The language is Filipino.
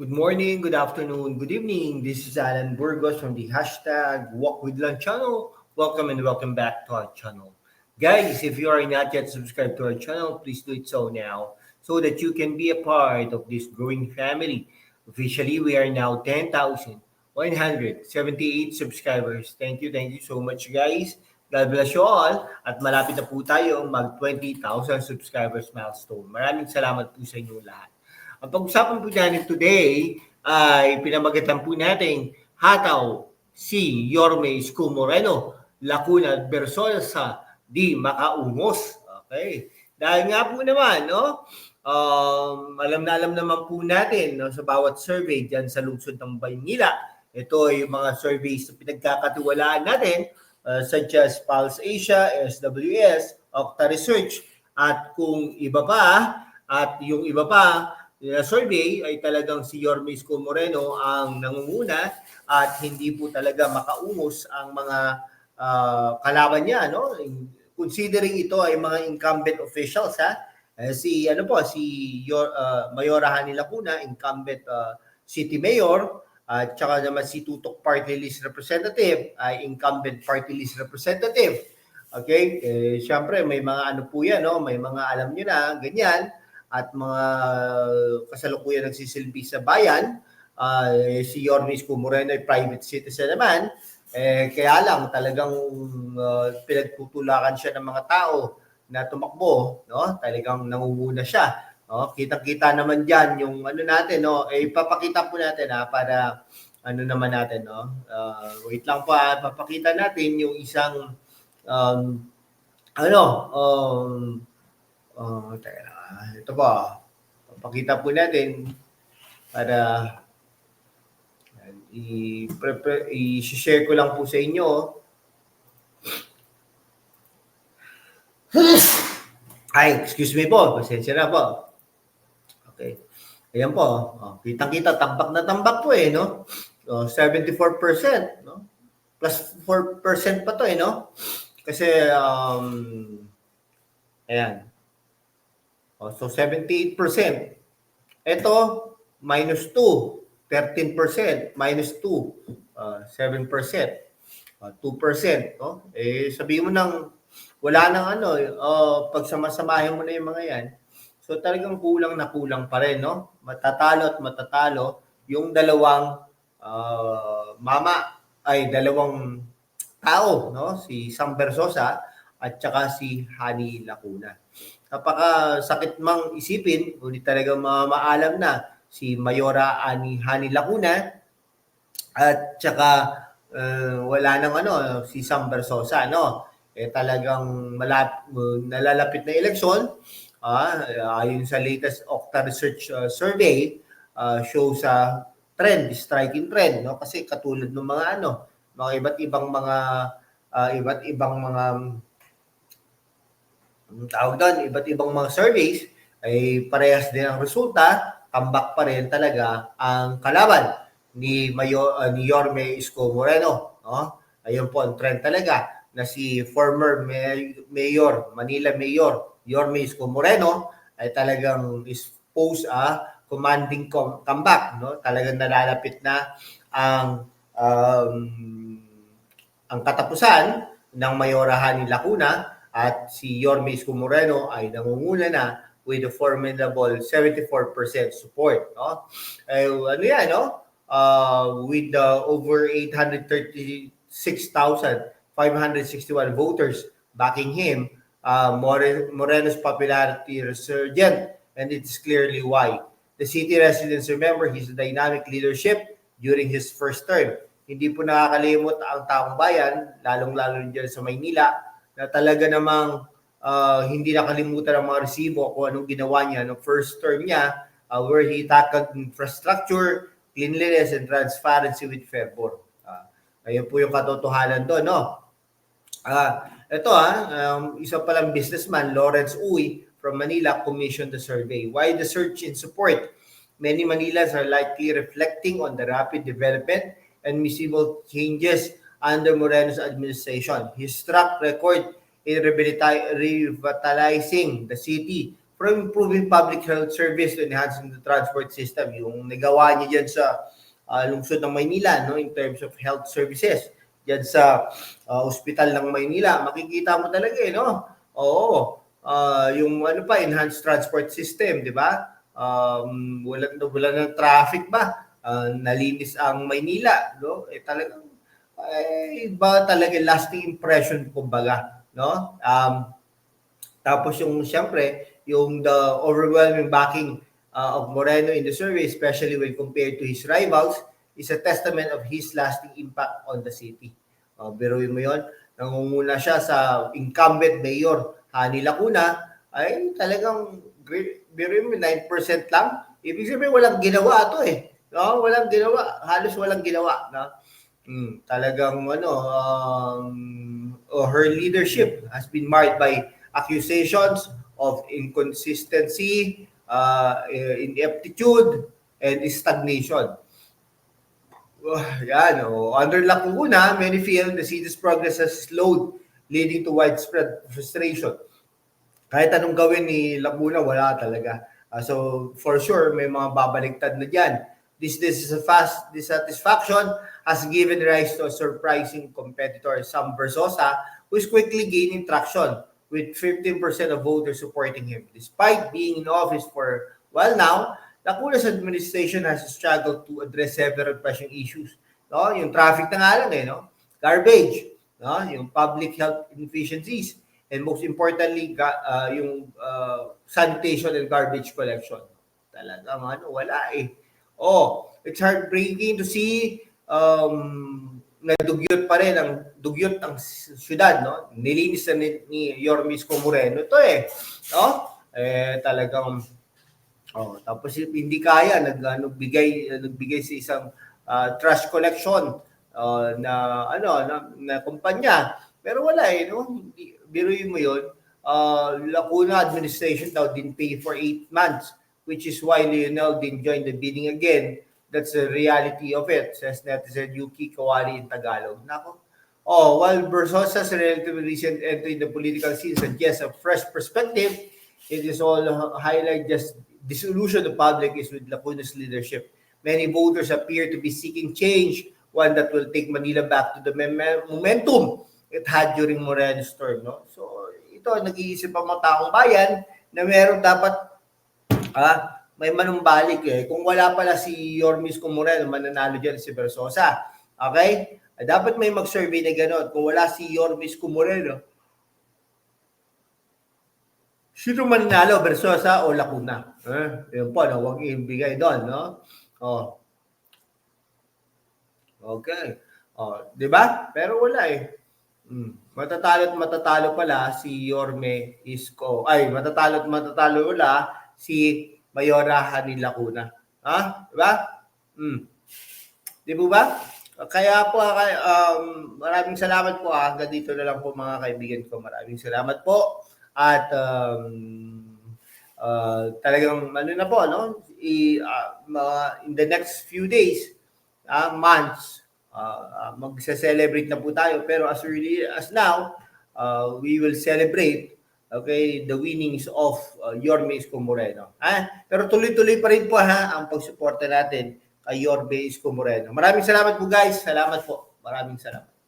Good morning, good afternoon, good evening. This is Alan Burgos from the hashtag Walk with Lunch channel. Welcome and welcome back to our channel. Guys, if you are not yet subscribed to our channel, please do it so now so that you can be a part of this growing family. Officially, we are now 10,178 subscribers. Thank you, thank you so much guys. God bless you all at malapit na po tayo mag 20,000 subscribers milestone. Maraming salamat po sa inyo lahat. Ang pag-usapan po natin today ay pinamagatan po natin hataw si Yorme Isko Moreno, Lacuna Bersosa, di makaumos. Okay. Dahil nga po naman, no? Um, alam na alam naman po natin no, sa bawat survey dyan sa lungsod ng Baynila. Ito ay mga surveys na pinagkakatiwalaan natin uh, such as Pulse Asia, SWS, Octa Research, at kung iba pa, at yung iba pa, survey ay talagang si Yorme Isko Moreno ang nangunguna at hindi po talaga makaumos ang mga uh, kalaban niya no? Considering ito ay mga incumbent officials ha? Eh, si ano po si Yor, uh, Mayora Hani Lacuna incumbent uh, city mayor at uh, saka naman si Tutok Party List Representative ay incumbent party list representative. Okay? Eh, syempre may mga ano po yan no? May mga alam niyo na ganyan at mga kasalukuyan nagsisilbi sa bayan. Uh, si Yormis Moreno ay private citizen naman. Eh, kaya lang talagang uh, pinagtutulakan siya ng mga tao na tumakbo, no? Talagang nangunguna siya. No? Kitang-kita naman diyan yung ano natin, no? Eh ipapakita po natin ha para ano naman natin, no? Uh, wait lang pa, papakita natin yung isang um, ano, um, uh. Uh, ito pa, papakita po natin para i-share ko lang po sa inyo. Ay, excuse me po. Pasensya na po. Okay. Ayan po. Oh, kitang-kita, tambak na tambak po eh, no? Oh, 74%, no? Plus 4% pa to eh, no? Kasi, um, ayan. Oh, so 78%. Ito, minus 2. 13%, minus 2. Uh, 7%. Uh, 2%. No? Eh, sabihin mo nang wala nang ano, uh, pagsamasamahin mo na yung mga yan. So talagang kulang na kulang pa rin. No? Matatalo at matatalo yung dalawang uh, mama ay dalawang tao, no? Si Sam Bersosa at saka si Hani Lacuna. Napaka sakit mang isipin, ngunit talaga maalam na si Mayora Ani Hani Lacuna at saka uh, wala nang ano si Sam Bersosa no? Eh talagang malap, nalalapit na eleksyon. Uh, ayon sa latest Octa Research uh, survey uh, show sa trend striking trend no? Kasi katulad ng mga ano mga iba't ibang mga uh, iba't ibang mga tawag doon, iba't ibang mga surveys, ay parehas din ang resulta, tambak pa rin talaga ang kalaban ni Mayo, uh, ni Yorme Isko Moreno. No? Ayun po ang trend talaga na si former May- Mayor, Manila Mayor Yorme Isko Moreno ay talagang is pose a commanding com- comeback. No? Talagang nalalapit na ang um, ang katapusan ng mayorahan ni Lacuna at si Yorme Isko Moreno ay nangunguna na with a formidable 74% support. No? Eh, ano yan, no? Uh, with the over 836,561 voters backing him, uh, Moreno's popularity resurgent and it's clearly why. The city residents remember his dynamic leadership during his first term. Hindi po nakakalimot ang taong bayan, lalong-lalo dyan sa Maynila, na talaga namang uh, hindi nakalimutan ang mga resibo kung anong ginawa niya no first term niya uh, where he tackled infrastructure, cleanliness, and transparency with fervor. Uh, ayun po yung katotohanan doon, no? Uh, ito ah, um, isa palang businessman, Lawrence Uy from Manila commissioned the survey. Why the search in support? Many Manilans are likely reflecting on the rapid development and visible changes under Moreno's administration. His track record in revitalizing the city for improving public health service to enhancing the transport system. Yung nagawa niya dyan sa uh, lungsod ng Maynila, no, in terms of health services. Dyan sa uh, ospital ng Maynila, makikita mo talaga eh, no? Oo. Uh, yung ano pa, enhanced transport system, di ba? Um, wala, wala ng traffic ba? Uh, nalinis ang Maynila, no? Eh talagang ay ba talaga lasting impression kumbaga, no? Um, tapos yung siyempre, yung the overwhelming backing uh, of Moreno in the survey, especially when compared to his rivals, is a testament of his lasting impact on the city. Uh, biruin mo yon, nangunguna siya sa incumbent mayor Hani Lacuna, ay talagang biruin mo 9% lang. Ibig sabihin walang ginawa to eh. No, walang ginawa, halos walang ginawa, no? Hmm, talagang ano, um, oh, her leadership has been marred by accusations of inconsistency, uh, ineptitude, and stagnation. Uh, yan, oh. Under Lacuna, many feel the city's progress has slowed, leading to widespread frustration. Kahit anong gawin ni Lacuna, wala talaga. Uh, so, for sure, may mga babaliktad na dyan. This, fast dissatisfaction has given rise to a surprising competitor, Sam Bersosa, who is quickly gaining traction with 15% of voters supporting him. Despite being in office for while now, Lacuna's administration has struggled to address several pressing issues. No? Yung traffic na nga lang eh, no? garbage, no? yung public health inefficiencies, and most importantly, ga- uh, yung uh, sanitation and garbage collection. Talagang ano, wala eh. Oh, it's heartbreaking to see um, na dugyot pa rin ang dugyot ang syudad, no? Nilinis na ni, ni Yormis Moreno ito eh. No? Eh talagang oh, tapos hindi kaya nag ano, bigay nagbigay sa isang uh, trash collection uh, na ano na, na kumpanya. Pero wala eh, no? Biruin mo 'yon. Uh, Lacuna administration daw didn't pay for 8 months which is why Lionel didn't join the bidding again. That's the reality of it, says netizen Yuki Kawali in Tagalog. Nako. Oh, while Bersosa's relatively recent entry in the political scene suggests a fresh perspective, it is all highlight just disillusion the public is with Lacuna's leadership. Many voters appear to be seeking change, one that will take Manila back to the momentum it had during Moreno's term. No? So, ito, nag-iisip ang mga taong bayan na meron dapat ah, may manumbalik eh. Kung wala pala si Yormis Moreno, mananalo dyan si Versosa. Okay? Ah, dapat may mag-survey na gano'n. Kung wala si Yormis Moreno, sino mananalo, Versosa o Lacuna? Eh, yun po, no? huwag ibigay doon, no? Oh. Okay. Oh, 'di ba? Pero wala eh. Mm. Matatalo at matatalo pala si Yorme Isko. Ay, matatalo at matatalo wala si Mayora Hani Lacuna. Ha? Diba? Hmm. Di po ba? Kaya po, um, maraming salamat po. Ah. Hanggang dito na lang po mga kaibigan ko. Maraming salamat po. At um, uh, talagang ano na po, no? I, uh, in the next few days, uh, months, uh, magse-celebrate na po tayo. Pero as early as now, uh, we will celebrate okay, the winnings of uh, Yorme Isko Moreno. Ha? Pero tuloy-tuloy pa rin po ha, ang pagsuporta natin kay Yorme Isko Moreno. Maraming salamat po guys. Salamat po. Maraming salamat.